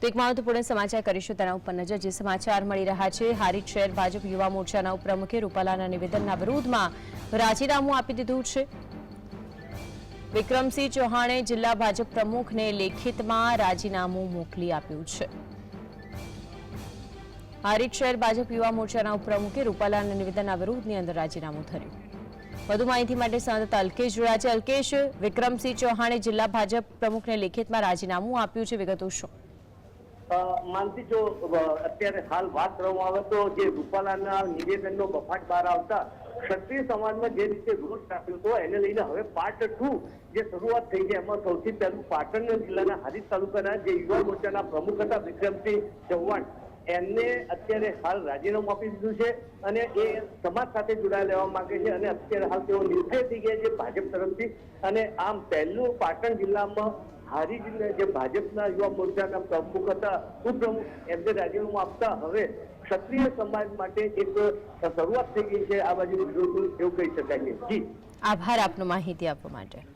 તો એક મહત્વપૂર્ણ સમાચાર કરીશું તેના ઉપર નજર. જે સમાચાર મળી રહ્યા છે હારીજ શહેર ભાજપ યુવા મોરચાના ઉપપ્રમુખે રૂપાલાના નિવેદનના વિરોધમાં રાજીનામું આપી દીધું છે. વિક્રમસિંહ ચૌહાણે જિલ્લા ભાજપ પ્રમુખને લેખિતમાં રાજીનામું મોકલી આપ્યું છે. હારીજ શહેર ભાજપ યુવા મોરચાના ઉપપ્રમુખે રૂપાલાના નિવેદનના વિરોધની અંદર રાજીનામું થયું વધુ માહિતી માટે સંવાદદાતા અલ્કેશ જોડાયા છે. અલ્કેશ, વિક્રમસિંહ ચૌહાણે જિલ્લા ભાજપ પ્રમુખને લેખિતમાં રાજીનામું આપ્યું છે. વિગતો શું? માનસી જો અત્યારે હાલ વાત કરવામાં આવે તો જે રૂપાલાના નિવેદનનો બફાટ બહાર આવતા ક્ષત્રિય સમાજમાં જે રીતે વિરોધ આપ્યો હતો, એને લઈને હવે પાર્ટ ટુ જે શરૂઆત થઈ છે, એમાં સૌથી પહેલું પાટણ જિલ્લાના હારીજ તાલુકાના જે યુવા મોરચાના પ્રમુખ હતા વિક્રમસિંહ ચૌહાણ, એમને અત્યારે હાલ રાજીનામું આપી દીધું છે અને એ સમાજ સાથે જોડાઈ લેવા માંગે છે અને અત્યારે હાલ તેઓ નિર્ભય થઈ ગયા છે ભાજપ તરફથી. અને આમ પહેલું પાટણ જિલ્લામાં હારી જિલ્લા જે ભાજપના યુવા મોરચાના પ્રમુખ હતા ઉપપ્રમુખ એમને રાજીનામું આપતા, હવે ક્ષત્રિય સમાજ માટે એક શરૂઆત થઈ ગઈ છે. આ બાજુ એવું કહી શકાય. છે જી. આભાર આપનો માહિતી આપવા માટે.